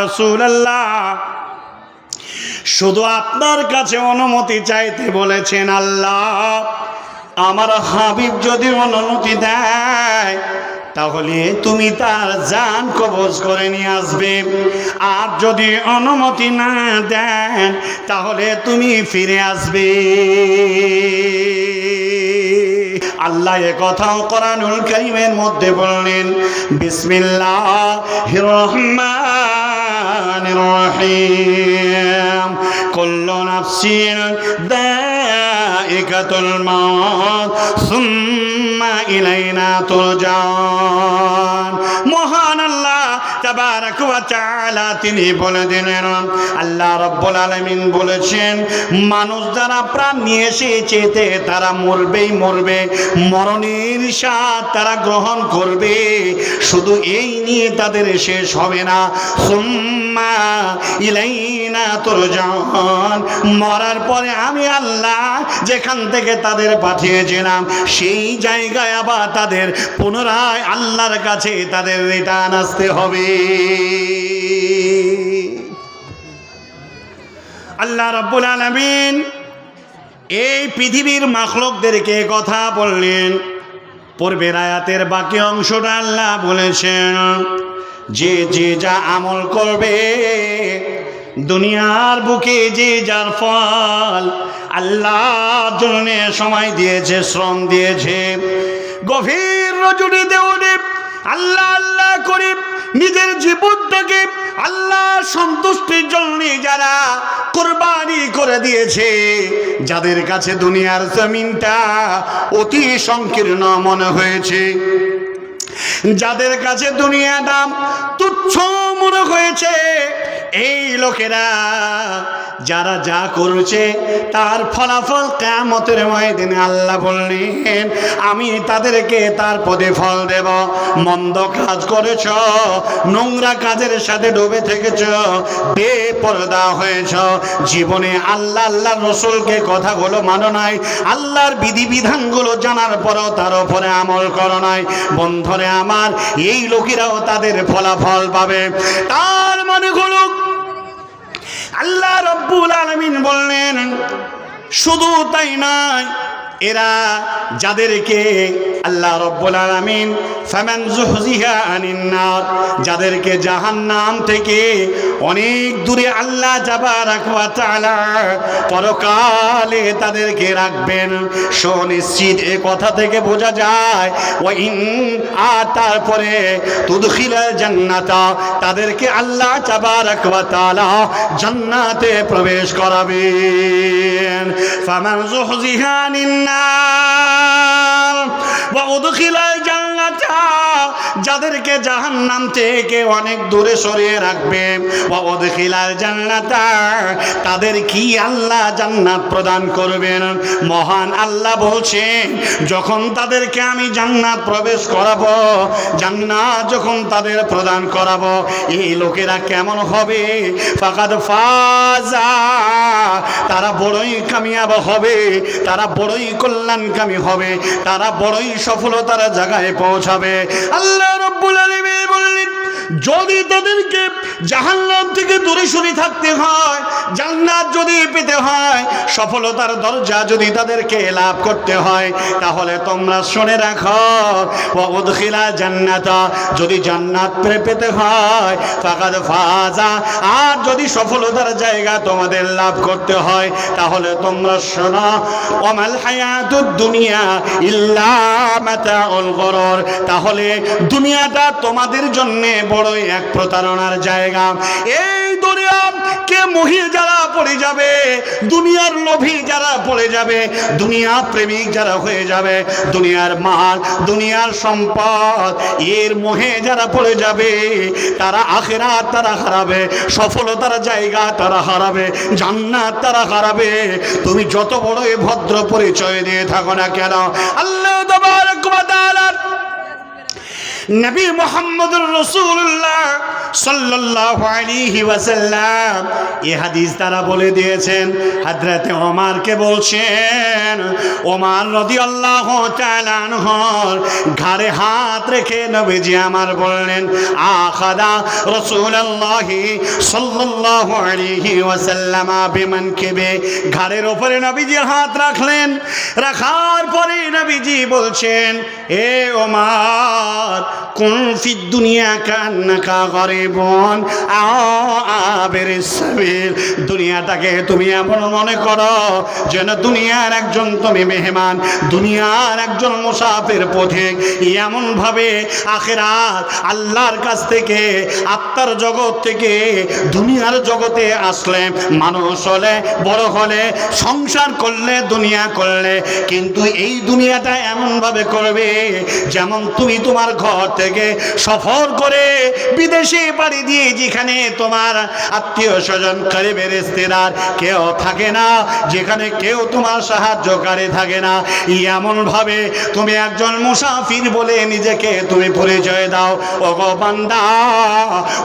রসুল্লাহ শুধু আপনার কাছে অনুমতি চাইতে বলেছেন আল্লাহ। আমার হাবিব যদি অনুমতি দেয়, তাহলে তুমি তার জান কবজ করে নিয়ে আসবে। আর যদি অনুমতি না দেন, তাহলে তুমি ফিরে আসবে। আল্লাহ এ কথাও কোরআনুল কারিমের মধ্যে বললেন, বিসমিল্লাহ রহমান। রহিম কুল্লু নাফসিন দাইকাতুল মাউত সুম্মা ইলাইনা তুরজাউন মহান আল্লাহ তিনি বলে দিলেন, আল্লাহ রাব্বুল আলামিন বলেছেন, মানুষ যারা প্রাণ নিয়ে এসেছে তারা মরবেই মরবে। মরণের স্বাদ তারা গ্রহণ করবে। শুধু এই নিয়ে তাদের শেষ হবে না। সুম্মা ইলাইনা তুরজাউন। মরার পরে আমি আল্লাহ যেখান থেকে তাদের পাঠিয়েছিলাম, সেই জায়গায় আবার তাদের পুনরায় আল্লাহর কাছে তাদের রিটার্ন আসতে হবে। আল্লাহ রব্বুল আলমিন এই পৃথিবীর মাখলকদেরকে কথা বললেন। পূর্বের আয়াতের বাকি অংশটা আল্লাহ বলেছেন, যে যে যা আমল করবে, দুনিয়ার বুকে যে যার ফল আল্লাহর জন্য সময় দিয়েছে, শ্রম দিয়েছে, গভীর রজনী দেউনে আল্লাহ আল্লাহ করে নিজের জীবনটাকে আল্লাহ সন্তুষ্টির জন্য যারা কোরবানি করে দিয়েছে, যাদের কাছে দুনিয়ার জমিনটা অতি সংকীর্ণ মনে হয়েছে, যাদের কাছে দুনিয়াটা তুচ্ছ মনে হয়েছে এই লোকেরা যারা যা করছে, তার ফলাফল কেমতের ময়দিনে আল্লাহ বললেন, আমি তাদেরকে তার পদে ফল দেব। মন্দ কাজ করেছ, নোংরা কাজের সাথে ডুবে থেকেছ, বেপরদা হয়েছ। জীবনে আল্লাহ আল্লাহ রসুলকে কথাগুলো মানো নাই। আল্লাহর বিধিবিধানগুলো জানার পরেও তার উপরে আমল করো নাই। বন্ধরে আমার, এই লোকেরাও তাদের ফলাফল পাবে। তার মানে হলো আল্লাহ রব্বুল আলমিন বললেন শুধু তাই নয় এরা যাদেরকে আল্লাহ রব্বুল আলামিন ফামান জুহজিহা আনিন নার যাদেরকে জাহান্নাম থেকে অনেক দূরে আল্লাহ তাবারাক রাখবা তাআলা পরকালে তাদেরকে রাখবেন। সুনিশ্চিত এ কথা থেকে বোঝা যায়, ওয়া ইন আর তারপরে তুদখিলাল জান্নাতা, তাদেরকে আল্লাহ তাবারাক ওয়া তাআলা জান্নাতে প্রবেশ করাবেন। ফামান জুহজিহা আনিন নার ওয়া উদখিলাল যাদেরকে জাহান্নাম থেকে অনেক দূরে সরিয়ে রাখবে। ওয়া জান্নাতা, তাদের কি আল্লাহ জান্নাত প্রদান করবেন? মহান আল্লাহ বলছেন, যখন তাদেরকে আমি জান্নাত প্রবেশ করাবো, জান্নাত যখন তাদের প্রদান করাবো, এই লোকেরা কেমন হবে? ফাকাদ ফাজা, তারা বড়ই কামিয়াব হবে, তারা বড়ই কল্যাণকামী হবে, তারা বড়ই সফলতার জায়গায় পৌঁছাবে। আল্লাহ রব্বুল আলমিন বললেন যদি তাদেরকে জাহান্নাম থেকে দূরে সরে থাকতে হয়, জান্নাত যদি পেতে হয়, সফলতার দরজা যদি তাদেরকে লাভ করতে হয়, তাহলে তোমরা শুনে রাখো উদখিলা জান্নাতা যদি জান্নাত পেতে হয়, ফাকাদ ফাজা আর যদি সফলতার জায়গা তোমাদের লাভ করতে হয়, তাহলে তোমরা শোনো, ওমাল হায়াতুদ দুনিয়া ইল্লা গরর তাহলে দুনিয়াটা তোমাদের জন্য বড়ই এক প্রতারণার জায়গা। এই দুনিয়া কে মহিল যারা পড়ে যাবে, দুনিয়ার লোভী যারা পড়ে যাবে, দুনিয়া প্রেমিক যারা হয়ে যাবে, দুনিয়ার মাল, দুনিয়ার সম্পদ, এর মোহে যারা পড়ে যাবে, তারা আখেরাত তারা হারাবে, সফলতার জায়গা তারা হারাবে, জান্নাত তারা হারাবে। তুমি যত বড় ভদ্র পরিচয় দিয়ে থাকো না কেন, আল্লাহ তাআলা নবী মোহাম্মদুর রসুল্লাহ সাল্লাল্লাহু আলাইহি ওয়াসাল্লাম এই হাদিস তারা বলে দিয়েছেন, হযরতে ওমারকে বলছেন, ওমর রাদিয়াল্লাহু তাআলা আনহর ঘাড়ে হাত রেখে নবীজি আমার বললেন, আখাদা রাসূলুল্লাহি সাল্লাল্লাহু আলাইহি ওয়াসাল্লাম বিমানকিবে ঘাড়ের উপরে নবীজি হাত রাখলেন, রাখার পরে নবীজি বলছেন, এ ওমর কোন দুনিয়া কান্নাকা গরিবন? আবের সাবিল। দুনিয়াটাকে তুমি এমন মনে করো যেন দুনিয়ার একজন তুমি মেহমান, দুনিয়ার একজন মুসাফির পথিক। এমন ভাবে আখেরাত আল্লাহর কাছ থেকে, আত্মার জগৎ থেকে দুনিয়ার জগতে আসলে। মানুষ হলে, বড় হলে, সংসার করলে, দুনিয়া করলে। কিন্তু এই দুনিয়াটা এমনভাবে করবে যেমন তুমি তোমার ঘর থেকে সফর করে বিদেশে বাড়ি দিয়ে যেখানে তোমার আত্মীয় স্বজন কারিবের স্ত্রীরার কেউ থাকে না, যেখানে কেউ তোমার সাহায্যকারী থাকে না। এমনভাবে তুমি একজন মুসাফির বলে নিজেকে তুমি পরিচয় দাও। ওগো বান্দা,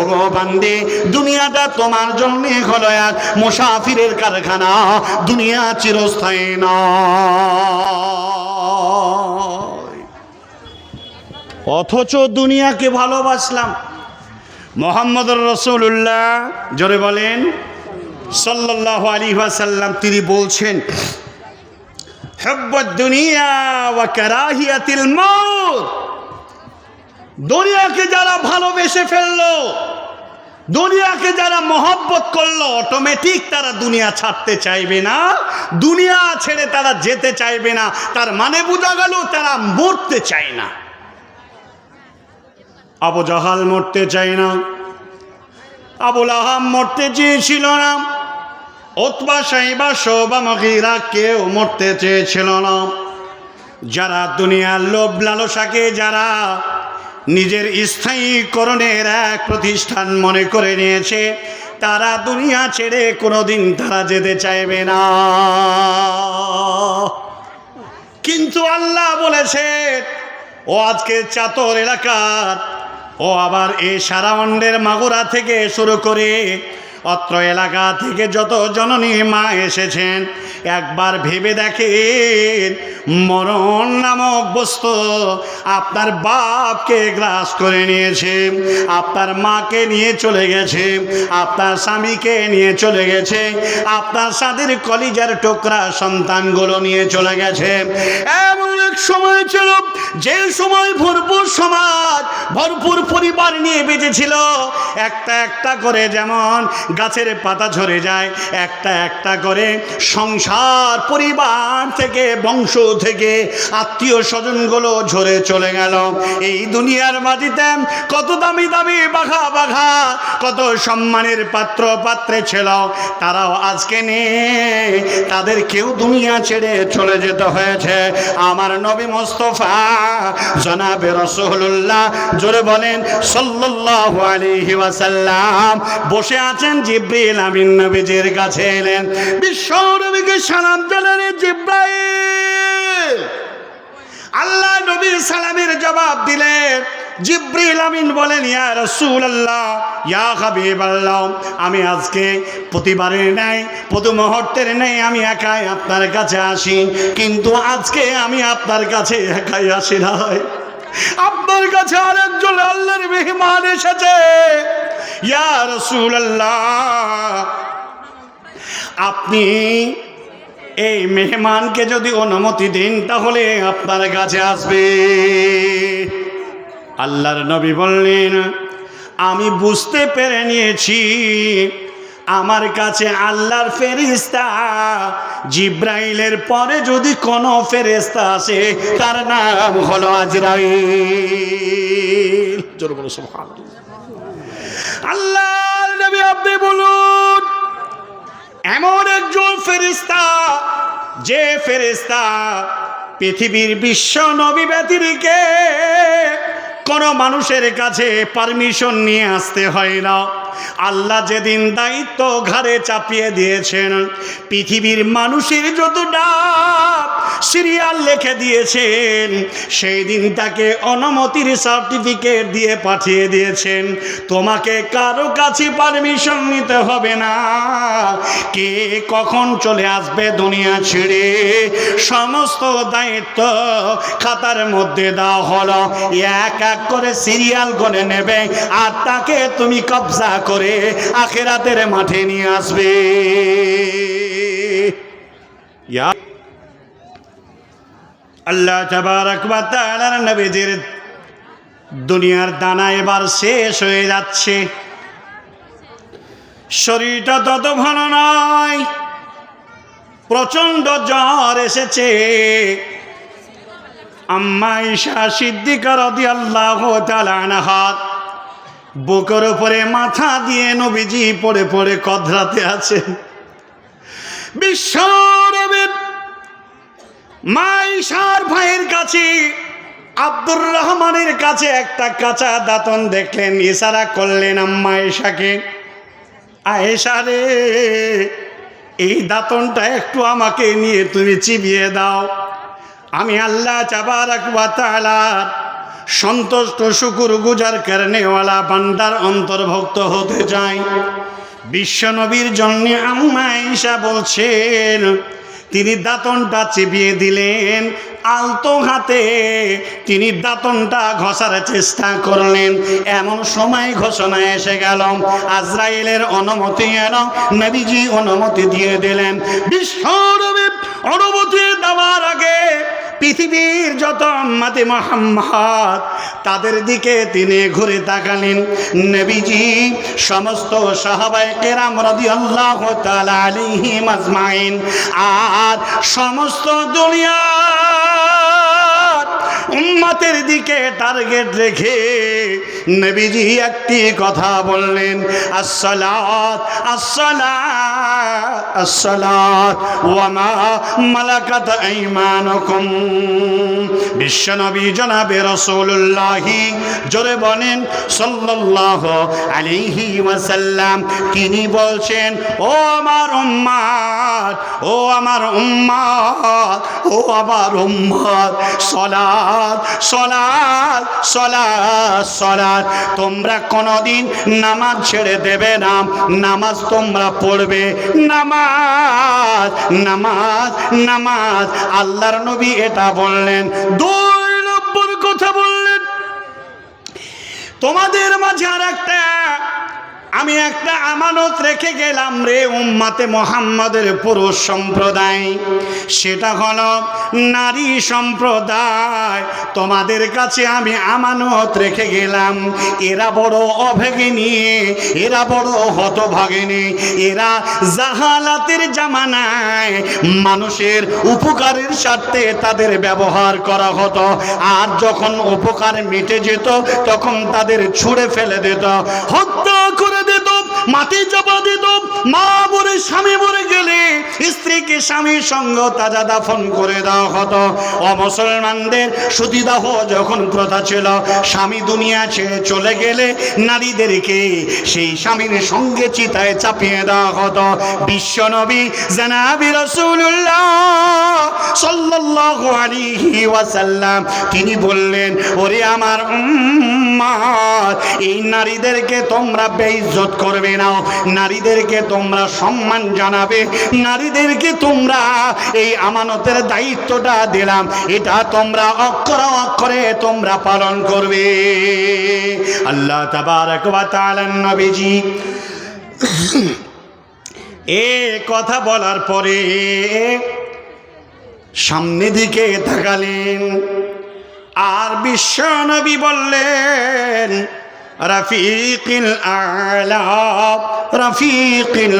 ওগো বান্দি, দুনিয়াটা তোমার জন্য হলো এক মুসাফিরের কারখানা, দুনিয়া চিরস্থায়ী নয়। অথচ দুনিয়াকে ভালোবাসলাম। মোহাম্মদ রসুল্লাহ জোরে বলেন সাল্লাহ আলী সাল্লাম তিনি বলছেন দুনিয়াকে যারা ভালোবেসে ফেলল, দুনিয়াকে যারা মহব্বত করল অটোমেটিক তারা দুনিয়া ছাড়তে চাইবে না, দুনিয়া ছেড়ে তারা যেতে চাইবে না, তার মানে বোঝা গেল তারা মরতে চায় না। আবু জাহাল মরতে চাই না। আবুল আহাম মরতে চেয়েছিল না। ওতবা সাইবা শোবা মহিরা কেউ মরতে চেয়েছিল না। যারা দুনিয়ার লোভ লালসাকে যারা নিজের স্থায়ীকরণের এক প্রতিষ্ঠান মনে করে নিয়েছে, তারা দুনিয়া ছেড়ে কোনোদিন তারা যেতে চাইবে না। কিন্তু আল্লাহ বলেছে, ও আজকে চাতর এলাকার ও আবার এই সারামণ্ডের মাগুরা থেকে শুরু করে অত্র এলাকা থেকে যত জননী মা এসেছেন, একবার ভেবে দেখেন মরণ নামক বস্তু আপনার বাপকে গ্রাস করে নিয়েছে, আপনার মাকে নিয়ে চলে গেছে, আপনার স্বামীকে নিয়ে চলে গেছে, আপনার সাদের কলিজার টোকরা সন্তানগুলো নিয়ে চলে গেছে। এমন এক সময় ছিল, যে সময় ভরপুর সমাজ, ভরপুর পরিবার নিয়ে বেঁচেছিল। একটা একটা করে যেমন গাছের পাতা ঝরে যায়, একটা একটা করে সংসার পরিবার থেকে, বংশ থেকে, আত্মীয় স্বজনগুলো ঝরে চলে গেল। এই দুনিয়ার মাটিতে কত দামি দামি বাঘা বাঘা, কত সম্মানের পাত্র পাত্রে ছিল। তারাও আজকে নেই তাদের কেউ দুনিয়া ছেড়ে চলে যেতে হয়েছে। আমার নবী মোস্তফা, জনাবে রসুল্লাহ জোরে বলেন, সাল্লাল্লাহু আলাইহি ওয়াসাল্লাম, বসে আছেন জিব্রিল আমিন নবীজির কাছে এলেন। বিশ্ব নবীকে সালাম জিব্রাইল! আল্লাহ নবীর সালামের জবাব দিলেন। জিব্রিল আমিন বলেন, ইয়া রসুল আল্লাহ ইয়া হাবিব আল্লাহ আমি আজকে প্রতিবারের নেই প্রতি মুহূর্তের নেই আমি একাই আপনার কাছে আসি, কিন্তু আজকে আমি আপনার কাছে একাই আসি নাই। আপনার কাছে আরেকজন আল্লাহর মেহমান এসেছে। ইয়া আপনি এই মেহমানকে যদি অনুমতি দিন, তাহলে আপনার কাছে আসবে। আল্লাহর নবী বললেন, আমি বুঝতে পেরে নিয়েছি, আমার কাছে আল্লাহর ফেরিস্তা জিব্রাইলের পরে যদি কোনো ফেরেস্তা আসে, তার নাম হলো আজরাইল। জোরে বলো আল্লাহর নবী আপনি বলুন, এমন একজন ফেরিস্তা যে ফেরিস্তা পৃথিবীর বিশ্ব নবী ব্যতিরিকে কোনো মানুষের কাছে পারমিশন নিয়ে আসতে হয় না। আল্লাহ যেদিন দায়িত্ব ঘাড়ে চাপিয়ে দিয়েছেন, পৃথিবীর মানুষের যত ডাক সিরিয়াল লিখে দিয়েছেন, সেই দিন তাকে অনুমতির সার্টিফিকেট দিয়ে পাঠিয়ে দিয়েছেন। তোমাকে কারও কাছে পারমিশন নিতে হবে না। কে কখন চলে আসবে দুনিয়া ছেড়ে? সমস্ত দায়িত্ব খাতার মধ্যে দেওয়া হলো। এক এক করে সিরিয়াল করে নেবে। আর তাকে তুমি কবজা করে আখেরাতের মাঠে নিয়ে আসবে। আল্লাহ নবীজির দুনিয়ার দানা এবার শেষ হয়ে যাচ্ছে। শরীরটা তত ভালো নয়, প্রচণ্ড জ্বর এসেছে। আম্মা ঈশা সিদ্দিকা রাদিয়াল্লাহু তাআলা আনহা বুকের উপরে মাথা দিয়ে নবীজি পড়ে পড়ে কদরাতে আছেন বিশ্বরবের মা ঈশার ভাইয়ের কাছে, আব্দুর রহমানের কাছে একটা কাঁচা দাঁতন দেখলেন, ইশারা করলেন, আম্মা ঈশাকে আয়েশা রে, এই দাঁতনটা একটু আমাকে নিয়ে তুমি চিবিয়ে দাও। আমি আল্লাহ চাবারাক ওয়া তাআলার সন্তুষ্ট শুকুর গুজার কারণেওয়ালা বান্দার অন্তর্ভুক্ত হতে চাই। বিশ্বনবীর জন্য আম্মা ঈশা বলছেন, তিনি দাঁতনটা চেপিয়ে দিলেন, আলতো হাতে তিনি দাঁতনটা ঘষার চেষ্টা করলেন। এমন সময় ঘোষণা এসে গেল, আজরাইলের অনুমতি এলো, নবীজি অনুমতি দিয়ে দিলেন। বিশ্বরবি অনুমতি দেওয়ার আগে পৃথিবীর যত আম্মাতে মোহাম্মদ, তাদের দিকে তিনি ঘুরে তাকালেন। নবীজি, সমস্ত সাহাবাই কেরাম রদি আল্লাহ আলাইহিম মাজমাইন আর সমস্ত দুনিয়া উম্মতের দিকে টার্গেট রেখে নবীজি একটি কথা বললেন, আসসালাত আসসালাত আসসালাত, ওয়ামা মালাকাত আইমানুকুম। বিশ্বনবী জনাবে রাসূলুল্লাহি, জোরে বলেন, সাল্লাল্লাহু আলাইহি ওয়াসাল্লাম। তিনি বলছেন, ও আমার উম্মাত ও আমার উম্মাত ও আমার উম্মাত সলাত সলাত সলাত সলাত তোমরা কোনোদিন নামাজ ছেড়ে দেবে না। নামাজ তোমরা পড়বে। নামাজ নামাজ নামাজ। আল্লাহর নবী এটা বললেন। দুই নম্বর কথা বললেন। তোমাদের মাঝে আর একটা আমি একটা আমানত রেখে গেলাম রে উম্মাতে মোহাম্মদের পুরুষ সম্প্রদায়। সেটা হলো নারী সম্প্রদায়। তোমাদের কাছে আমি আমানত রেখে গেলাম। এরা বড় অভাগিনী এরা বড় হতভাগিনী এরা জাহালাতের জামানায় মানুষের উপকারের স্বার্থে তাদের ব্যবহার করা হতো। আর যখন উপকার মিটে যেত, তখন তাদের ছুঁড়ে ফেলে দিত। হত্যা করে দিত, মাটি চাপা দিত। মা স্বামী গেলে স্ত্রীকে স্বামীর সঙ্গ তাজা দাফন করে দেওয়া হতো। অমুসলমানদের সতীদাহ যখন প্রথা ছিল, স্বামী দুনিয়া ছেড়ে চলে গেলে নারীদেরকে সেই স্বামীর সঙ্গে চিতায় চাপিয়ে দেওয়া হতো। বিশ্বনবী, জানাবি রসুল্লাহ তিনি বললেন, ওরে আমার এই নারীদেরকে তোমরা বেইজ্জত করবে না। নারীদেরকে তোমরা সম্মান জানাবে। নারীদেরকে তোমরা এই আমানতের দায়িত্বটা দিলাম। এটা তোমরা অক্ষর অক্ষরে তোমরা পালন করবে। আল্লাহ তাবারক নবীজি এ কথা বলার পরে সামনে দিকে তাকালেন। আর বিশ্ব নবী বললেন, রফিকিল আলা রফিকিল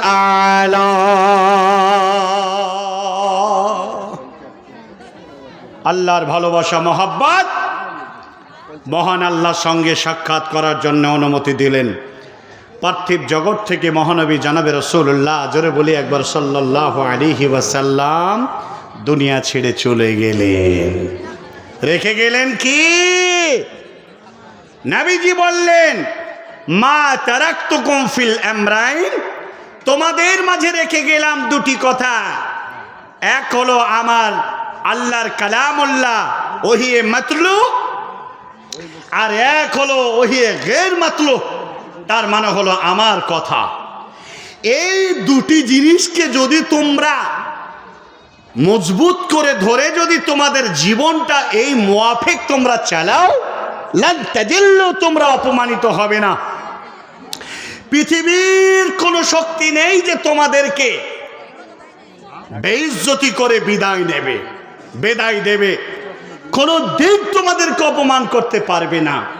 আলা আল্লাহর ভালোবাসা, মহাব্বত। মহান আল্লাহর সঙ্গে সাক্ষাৎ করার জন্য অনুমতি দিলেন। পার্থিব জগৎ থেকে মহানবী জানাবে রসুল্লাহ জোরে বলি একবার সাল্লাহ আলিহি ওয়াসাল্লাম, দুনিয়া ছেড়ে চলে গেলেন। রেখে গেলেন কি? নাবিজি বললেন, মা তারাক্তুকুম ফিল আমরাইন। তোমাদের মাঝে রেখে গেলাম দুটি কথা। এক হলো আমার আল্লাহর কালামুল্লাহ, ওহিয়ে মাতলু আর এক হলো ওহিয়ে গের মাতলু তার মানে হলো আমার কথা। এই দুটি জিনিসকে যদি তোমরা মজবুত করে ধরে যদি তোমাদের জীবনটা এই মোয়াফেক তোমরা চালাও, লান তোমরা অপমানিত হবে না। পৃথিবীর কোনো শক্তি নেই যে তোমাদেরকে বেইজ্জতি করে বিদায় নেবে, বেদায় দেবে। কোনো দিক তোমাদেরকে অপমান করতে পারবে না।